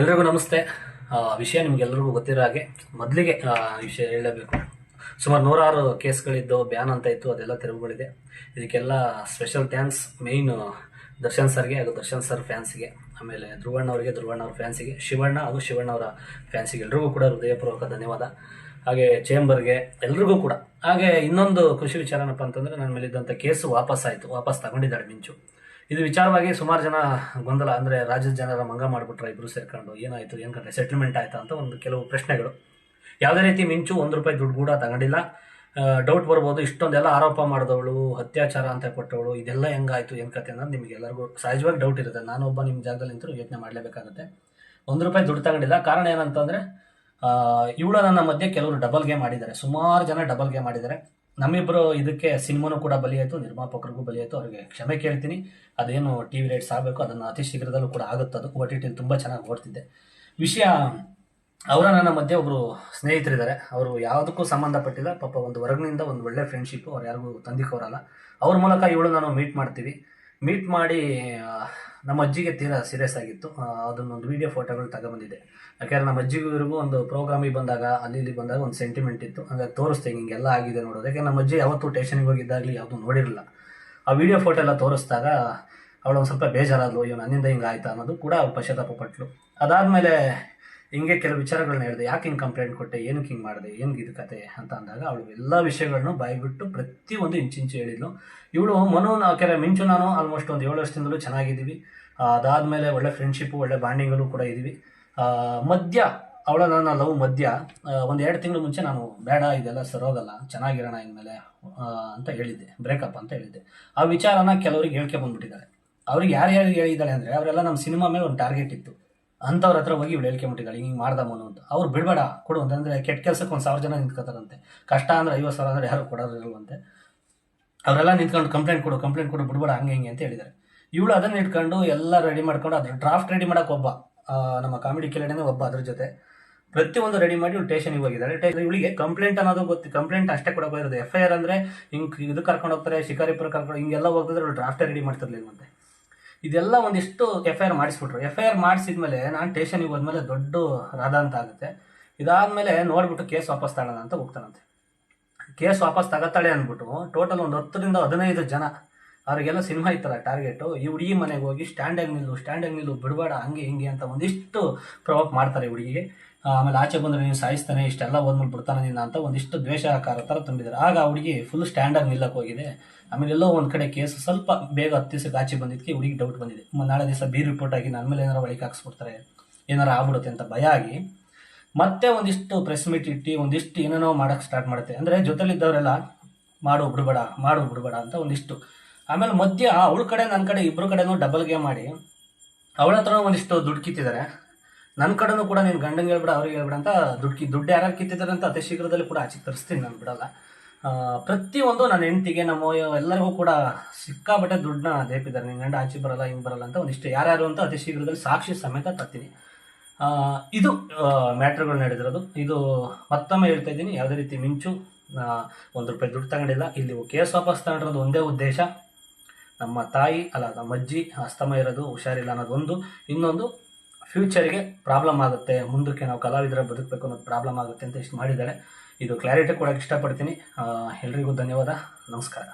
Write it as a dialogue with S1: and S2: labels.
S1: ಎಲ್ರಿಗೂ ನಮಸ್ತೆ. ವಿಷಯ ನಿಮ್ಗೆಲ್ರಿಗೂ ಗೊತ್ತಿರೋ ಹಾಗೆ ಮೊದಲಿಗೆ ವಿಷಯ ಹೇಳಬೇಕು. ಸುಮಾರು ನೂರಾರು ಕೇಸ್ಗಳಿದ್ದು ಬ್ಯಾನ್ ಅಂತ ಇತ್ತು, ಅದೆಲ್ಲ ತೆರವುಗಳಿದೆ. ಇದಕ್ಕೆಲ್ಲ ಸ್ಪೆಷಲ್ ಥ್ಯಾಂಕ್ಸ್ ಮೇಯ್ನ್ ದರ್ಶನ್ ಸರ್ಗೆ ಹಾಗೂ ದರ್ಶನ್ ಸರ್ ಫ್ಯಾನ್ಸ್ಗೆ, ಆಮೇಲೆ ಧ್ರುವಣ್ಣ ಅವರಿಗೆ, ಧ್ರುವಣ್ಣ ಅವ್ರ ಫ್ಯಾನ್ಸಿಗೆ, ಶಿವಣ್ಣ ಹಾಗೂ ಶಿವಣ್ಣ ಅವರ ಫ್ಯಾನ್ಸಿಗೆ ಎಲ್ರಿಗೂ ಕೂಡ ಹೃದಯಪೂರ್ವಕ ಧನ್ಯವಾದ. ಹಾಗೆ ಚೇಂಬರ್ಗೆ ಎಲ್ರಿಗೂ ಕೂಡ. ಹಾಗೆ ಇನ್ನೊಂದು ಖುಷಿ ವಿಚಾರ ಏನಪ್ಪ ಅಂತಂದರೆ, ನನ್ನ ಮೇಲಿದ್ದಂಥ ಕೇಸು ವಾಪಸ್ ಆಯಿತು ವಾಪಸ್ ತಗೊಂಡಿದ್ದಾಳೆ ಮಿಂಚು. ಇದು ವಿಚಾರವಾಗಿ ಸುಮಾರು ಜನ ಗೊಂದಲ, ಅಂದರೆ ರಾಜ್ಯದ ಜನರ ಮಂಗ ಮಾಡಿಬಿಟ್ರೆ ಇಬ್ಬರು ಸೇರ್ಕೊಂಡು, ಏನಾಯಿತು ಏನು ಕತೆ ಸೆಟಲ್ಮೆಂಟ್ ಆಯ್ತಾ ಅಂತ ಒಂದು ಕೆಲವು ಪ್ರಶ್ನೆಗಳು. ಯಾವುದೇ ರೀತಿ ಮಿಂಚು ಒಂದು ರೂಪಾಯಿ ದುಡ್ಡು ಕೂಡ ತಗೊಂಡಿಲ್ಲ. ಡೌಟ್ ಬರ್ಬೋದು, ಇಷ್ಟೊಂದೆಲ್ಲ ಆರೋಪ ಮಾಡಿದವಳು, ಅತ್ಯಾಚಾರ ಅಂತ ಕೊಟ್ಟವಳು, ಇದೆಲ್ಲ ಹೆಂಗಾಯಿತು, ಏನು ಕತೆ ಅನ್ನೋದು ನಿಮಗೆ ಎಲ್ಲರಿಗೂ ಸಹಜವಾಗಿ ಡೌಟ್ ಇರುತ್ತೆ. ನಾನೊಬ್ಬ ನಿಮ್ಮ ಜಾಗದಲ್ಲಿ ನಿಂತರೂ ಯೋಚನೆ ಮಾಡಲೇಬೇಕಾಗುತ್ತೆ. ಒಂದು ರೂಪಾಯಿ ದುಡ್ಡು ತಗೊಂಡಿಲ್ಲ. ಕಾರಣ ಏನಂತಂದರೆ ಇವಳು ನನ್ನ ಮಧ್ಯೆ ಕೆಲವರು ಡಬಲ್ ಗೇಮ್ ಮಾಡಿದ್ದಾರೆ ಸುಮಾರು ಜನ ಡಬಲ್ ಗೇಮ್ ಮಾಡಿದ್ದಾರೆ ನಮ್ಮಿಬ್ಬರು ಇದಕ್ಕೆ ಸಿನಿಮಾನು ಕೂಡ ಬಲಿಯಾಯಿತು ನಿರ್ಮಾಪಕರಿಗೂ ಬಲಿಯಾಯಿತು ಅವರಿಗೆ ಕ್ಷಮೆ ಕೇಳ್ತೀನಿ. ಅದೇನು ಟಿ ವಿ ರೇಟ್ಸ್ ಆಗಬೇಕು, ಅದನ್ನು ಅತಿ ಶೀಘ್ರದಲ್ಲೂ ಕೂಡ ಆಗುತ್ತದು ಅದು. ಟಿ ಟಿಲಿ ತುಂಬ ಚೆನ್ನಾಗಿ ಓಡ್ತಿದ್ದೆ ವಿಷಯ, ಅವರ ನನ್ನ ಮಧ್ಯೆ ಒಬ್ಬರು ಸ್ನೇಹಿತರಿದ್ದಾರೆ. ಅವರು ಯಾವುದಕ್ಕೂ ಸಂಬಂಧಪಟ್ಟಿಲ್ಲ. ಪಾಪ ಒಂದು ಹೊರಗಿನಿಂದ ಒಂದು ಒಳ್ಳೆ ಫ್ರೆಂಡ್ಶಿಪ್ಪು ಅವ್ರು ಯಾರಿಗೂ ತಂದಿಕೋರಲ್ಲ. ಅವ್ರ ಮೂಲಕ ಇವಳು ನಾನು ಮೀಟ್ ಮಾಡ್ತೀವಿ. ಮೀಟ್ ಮಾಡಿ ನಮ್ಮ ಅಜ್ಜಿಗೆ ತೀರಾ ಸೀರಿಯಸ್ ಆಗಿತ್ತು. ಅದನ್ನೊಂದು ವಿಡಿಯೋ ಫೋಟೋಗಳು ತಗೊಂಬಂದಿದೆ. ಯಾಕಂದ್ರೆ ನಮ್ಮ ಅಜ್ಜಿಗೂ ಒಂದು ಪ್ರೋಗ್ರಾಮಿಗೆ ಬಂದಾಗ, ಅಲ್ಲಿ ಇಲ್ಲಿ ಬಂದಾಗ ಒಂದು ಸೆಂಟಿಮೆಂಟ್ ಇತ್ತು. ಹಂಗಾಗಿ ತೋರಿಸ್ತೆ ಹಿಂಗೆಲ್ಲ ಆಗಿದೆ ನೋಡೋದು. ಯಾಕೆ ನಮ್ಮ ಅಜ್ಜಿ ಯಾವತ್ತೂ ಟೇಷನ್ಗೆ ಹೋಗಿದ್ದಾಗಲಿ ಯಾವುದು ನೋಡಿರಲಿಲ್ಲ ಆ ವಿಡಿಯೋ ಫೋಟೋ ಎಲ್ಲ ತೋರಿಸಿದಾಗ ಅವಳು ಸ್ವಲ್ಪ ಬೇಜಾರಾದ್ಲು, ಅಯ್ಯೋ, ನನ್ನಿಂದ ಹಿಂಗೆ ಆಯ್ತಾ? ಅನ್ನೋದು ಕೂಡ ಪಶ್ಚಾತ್ತಾಪ ಪಟ್ಲು. ಅದಾದಮೇಲೆ ಹಿಂಗೆ ಕೆಲವು ವಿಚಾರಗಳನ್ನ ಹೇಳಿದೆ, ಯಾಕೆ ಹಿಂಗೆ ಕಂಪ್ಲೇಂಟ್ ಕೊಟ್ಟೆ, ಏನಕ್ಕೆ ಹಿಂಗೆ ಮಾಡಿದೆ ಏನು ಇದು ಕತೆ ಅಂತ ಅಂದಾಗ ಅವಳು ಎಲ್ಲ ವಿಷಯಗಳನ್ನು ಬಾಯ್ಬಿಟ್ಟು ಪ್ರತಿಯೊಂದು ಇಂಚಿಂಚು ಹೇಳಿದ್ಲು. ಇವಳು, ಮನು ನಾವು ಕೆಲ ಮಿಂಚು, ನಾನು ಆಲ್ಮೋಸ್ಟ್ ಒಂದು ಏಳು ವರ್ಷದಿಂದಲೂ ಚೆನ್ನಾಗಿದ್ದೀವಿ. ಅದಾದಮೇಲೆ ಒಳ್ಳೆ ಫ್ರೆಂಡ್ಶಿಪ್ಪು ಒಳ್ಳೆ ಬಾಂಡಿಂಗಲ್ಲೂ ಕೂಡ ಇದ್ದೀವಿ. ಮಧ್ಯ ಅವಳ ನನ್ನ ಲವ್ ಮಧ್ಯ ಒಂದು ಎರಡು ತಿಂಗಳು ಮುಂಚೆ ನಾನು ಬೇಡ, ಇದೆಲ್ಲ ಸರೋಗಲ್ಲ ಚೆನ್ನಾಗಿರೋಣ ಇನ್ಮೇಲೆ ಅಂತ ಹೇಳಿದ್ದೆ ಬ್ರೇಕಪ್ ಅಂತ ಹೇಳಿದ್ದೆ. ಆ ವಿಚಾರನ ಕೆಲವರಿಗೆ ಹೇಳ್ಕೆ ಬಂದ್ಬಿಟ್ಟಿದ್ದಾರೆ. ಅವ್ರಿಗೆ ಯಾರು ಯಾರು ಹೇಳಿದ್ದಾಳೆ ಅಂದರೆ, ಅವರೆಲ್ಲ ನಮ್ಮ ಸಿನಿಮಾ ಮೇಲೆ ಒಂದು ಟಾರ್ಗೆಟ್ ಇತ್ತು. ಅಂಥವ್ರ ಹತ್ರ ಹೋಗಿ ಇವಳು ಹೇಳ್ಕೊಂಬಿಟ್ಟಿದ್ದಾಳೆ ಹಿಂಗೆ ಮಾಡ್ದಮ್ಮನು ಮನು ಅಂತ. ಅವ್ರು ಬಿಡಬೇಡ, ಕೊಡು ಅಂತಂದರೆ ಕೆಟ್ಟ ಕೆಲಸಕ್ಕೆ ಒಂದು ಸಾವಿರ ಜನ ನಿಂತ್ಕೋತಾರಂತೆ. ಕಷ್ಟ ಅಂದರೆ ಐವತ್ತು ಸಾವಿರ ಅಂದರೆ ಯಾರು ಕೊಡೋದಿಲ್ವಂತೆ ಅವರೆಲ್ಲ ನಿಂತ್ಕೊಂಡು ಕಂಪ್ಲೇಂಟ್ ಕೊಡು ಕಂಪ್ಲೇಂಟ್ ಕೊಡು, ಬಿಡಬೇಡ, ಹಂಗೆ ಹಿಂಗೆ ಅಂತ ಹೇಳಿದ್ದಾರೆ. ಇವಳು ಅದನ್ನ ಇಟ್ಕೊಂಡು ಎಲ್ಲ ರೆಡಿ ಮಾಡ್ಕೊಂಡು ಅದ್ರ ಡ್ರಾಫ್ಟ್ ರೆಡಿ ಮಾಡೋಕೆ ಒಬ್ಬ ನಮ್ಮ ಕಾಮಿಡಿ ಕೆಳಗಡೆ ಒಬ್ಬ ಅದ್ರ ಜೊತೆ. ಪ್ರತಿಯೊಂದು ರೆಡಿ ಮಾಡಿ ಇವಳು ಟೇಷನ್ಗೆ ಹೋಗಿದ್ದಾರೆ. ಇವಳಿಗೆ ಕಂಪ್ಲೇಂಟ್ ಅನ್ನೋದು ಗೊತ್ತು ಕಂಪ್ಲೇಂಟ್ ಅಷ್ಟೇ ಕೊಡಕ್ಕೆ ಹೋಗಿರೋದು. ಎಫ್ ಐ ಆರ್ ಅಂದರೆ ಹಿಂಗೆ ಇದು ಕರ್ಕೊಂಡು ಹೋಗ್ತಾರೆ ಶಿಕಾರಿಪುರ ಕರ್ಕೊಂಡು ಹಿಂಗೆಲ್ಲ ಅವಳು ಡ್ರಾಫ್ಟೇ ರೆಡಿ ಮಾಡ್ತಿರ್ಲಿಲ್ವಂತೆ. ಇದೆಲ್ಲ ಒಂದಿಷ್ಟು ಎಫ್ ಐ ಆರ್ ಮಾಡಿಸ್ಬಿಟ್ರು. ಎಫ್ ಐ ಆರ್ ಮಾಡಿಸಿದ್ಮೇಲೆ ನಾನು ಟೇಷನಿಗೆ ಹೋದ್ಮೇಲೆ ದೊಡ್ಡ ರಾಧ ಅಂತ ಆಗುತ್ತೆ. ಇದಾದಮೇಲೆ ನೋಡ್ಬಿಟ್ಟು ಕೇಸ್ ವಾಪಸ್ ತಗೋಣ ಅಂತ ಹೋಗ್ತಾನಂತೆ. ಕೇಸ್ ವಾಪಸ್ ತಗೋತಾಳೆ ಅಂದ್ಬಿಟ್ಟು ಟೋಟಲ್ ಒಂದು ಹತ್ತರಿಂದ ಹದಿನೈದು ಜನ ಅವರಿಗೆಲ್ಲ ಸಿನಿಮಾ ಇತ್ತಲ್ಲ ಟಾರ್ಗೆಟು, ಈ ಹುಡುಗಿ ಮನೆಗೆ ಹೋಗಿ ಸ್ಟ್ಯಾಂಡಾಗಿ ನಿಲ್ಲು ಸ್ಟ್ಯಾಂಡಾಗಿ ನಿಲ್ಲು, ಬಿಡಬೇಡ, ಹಂಗೆ ಹಿಂಗೆ ಅಂತ ಒಂದಿಷ್ಟು ಪ್ರವೋಕ್ ಮಾಡ್ತಾರೆ ಹುಡುಗಿಗೆ. ಆಮೇಲೆ ಆಚೆ ಬಂದರೆ ನೀನು ಸಾಯಿಸ್ತಾನೆ, ಇಷ್ಟೆಲ್ಲ ಓದ್ಮೇಲೆ ಬಿಡ್ತಾನೆ ನಿನ್ನ ಅಂತ ಒಂದಿಷ್ಟು ದ್ವೇಷಕಾರ ಥರ ತುಂಬಿದ್ದಾರೆ. ಆಗ ಆ ಹುಡುಗಿ ಫುಲ್ ಸ್ಟ್ಯಾಂಡಾಗಿ ನಿಲ್ಲಕ್ಕೆ ಹೋಗಿದೆ. ಆಮೇಲೆ ಎಲ್ಲೋ ಒಂದು ಕಡೆ ಕೇಸ್ ಸ್ವಲ್ಪ ಬೇಗ ಹತ್ತು ದಿವಸಕ್ಕೆ ಆಚೆ ಬಂದಿದ್ದಕ್ಕೆ ಹುಡುಗಿ ಡೌಟ್ ಬಂದಿದೆ. ನಾಳೆ ದಿವಸ ಬಿ ರಿಪೋರ್ಟ್ ಆಗಿ ನನ್ನ ಮೇಲೆ ಏನಾರು ಒಳಗೆ ಹಾಕ್ಸ್ಬಿಡ್ತಾರೆ, ಏನಾರು ಆಗ್ಬಿಡುತ್ತೆ ಅಂತ ಭಯ ಆಗಿ ಮತ್ತೆ ಒಂದಿಷ್ಟು ಪ್ರೆಸ್ ಮೀಟ್ ಇಟ್ಟು ಒಂದಿಷ್ಟು ಏನೇನೋ ಮಾಡೋಕ್ಕೆ ಸ್ಟಾರ್ಟ್ ಮಾಡುತ್ತೆ. ಅಂದರೆ ಜೊತೆಲಿದ್ದವರೆಲ್ಲ, ಮಾಡು, ಬಿಡಬೇಡ ಮಾಡು, ಬಿಡಬೇಡ ಅಂತ ಒಂದಿಷ್ಟು ಆಮೇಲೆ ಮಧ್ಯ ಅವಳ ಕಡೆ ನನ್ನ ಕಡೆ ಇಬ್ಬರು ಕಡೆನೂ ಡಬಲ್ ಗೇಮ್ ಮಾಡಿ. ಅವಳ ಹತ್ರ ಒಂದಿಷ್ಟು ದುಡ್ಡು ಕಿತ್ತಿದ್ದಾರೆ. ನನ್ನ ಕಡೆನೂ ಕೂಡ ನೀನು ಗಂಡಂಗೆ ಹೇಳ್ಬಿಡ, ಅವ್ರಿಗೆ ಹೇಳ್ಬಿಡ ಅಂತ ದುಡ್ಡು ಕಿ ದುಡ್ಡು ಯಾರು ಕಿತ್ತಿದ್ದಾರೆ ಅಂತ ಅತಿ ಶೀಘ್ರದಲ್ಲಿ ಕೂಡ ಆಚೆ ತರಿಸ್ತೀನಿ ನಾನು, ಬಿಡಲ್ಲ. ಪ್ರತಿಯೊಂದು ನನ್ನ ಹೆಂಡತಿಗೆ, ನಮ್ಮ ಎಲ್ಲರಿಗೂ ಕೂಡ ಸಿಕ್ಕಾಬಟ್ಟೆ ದುಡ್ಡನ್ನ ದೇಪಿದ್ದಾರೆ. ನಿನ್ನ ಗಂಡ ಆಚೆ ಬರಲ್ಲ, ಹಿಂಗೆ ಬರಲ್ಲ ಅಂತ ಒಂದಿಷ್ಟು ಯಾರ್ಯಾರು ಅಂತ ಅತಿ ಶೀಘ್ರದಲ್ಲಿ ಸಾಕ್ಷಿ ಸಮೇತ ತರ್ತೀನಿ. ಇದು ಮ್ಯಾಟ್ರ್ಗಳು ನಡೆದಿರೋದು. ಇದು ಮತ್ತೊಮ್ಮೆ ಹೇಳ್ತಾ ಇದ್ದೀನಿ. ಯಾವುದೇ ರೀತಿ ಮಿಂಚು ಒಂದು ರೂಪಾಯಿ ದುಡ್ಡು ತಗೊಂಡಿಲ್ಲ. ಇಲ್ಲಿ ಕೇಸ್ ವಾಪಸ್ ತಗೊಂಡಿರೋದು ಒಂದೇ ಉದ್ದೇಶ. ನಮ್ಮ ತಾಯಿ, ಅಲ್ಲ ನಮ್ಮ ಅಜ್ಜಿ, ಅಸ್ತಮ ಇರೋದು, ಹುಷಾರಿಲ್ಲ ಅನ್ನೋದು ಒಂದು. ಇನ್ನೊಂದು ಫ್ಯೂಚರ್ಗೆ ಪ್ರಾಬ್ಲಮ್ ಆಗುತ್ತೆ, ಮುಂದಕ್ಕೆ ನಾವು ಕಲಾವಿದರ ಬದುಕಬೇಕು ಅನ್ನೋದು ಪ್ರಾಬ್ಲಮ್ ಆಗುತ್ತೆ ಅಂತ ಇಷ್ಟು ಮಾಡಿದ್ದಾರೆ. ಇದು ಕ್ಲಾರಿಟಿ ಕೊಡೋಕ್ಕೆ ಇಷ್ಟಪಡ್ತೀನಿ. ಎಲ್ರಿಗೂ ಧನ್ಯವಾದ. ನಮಸ್ಕಾರ.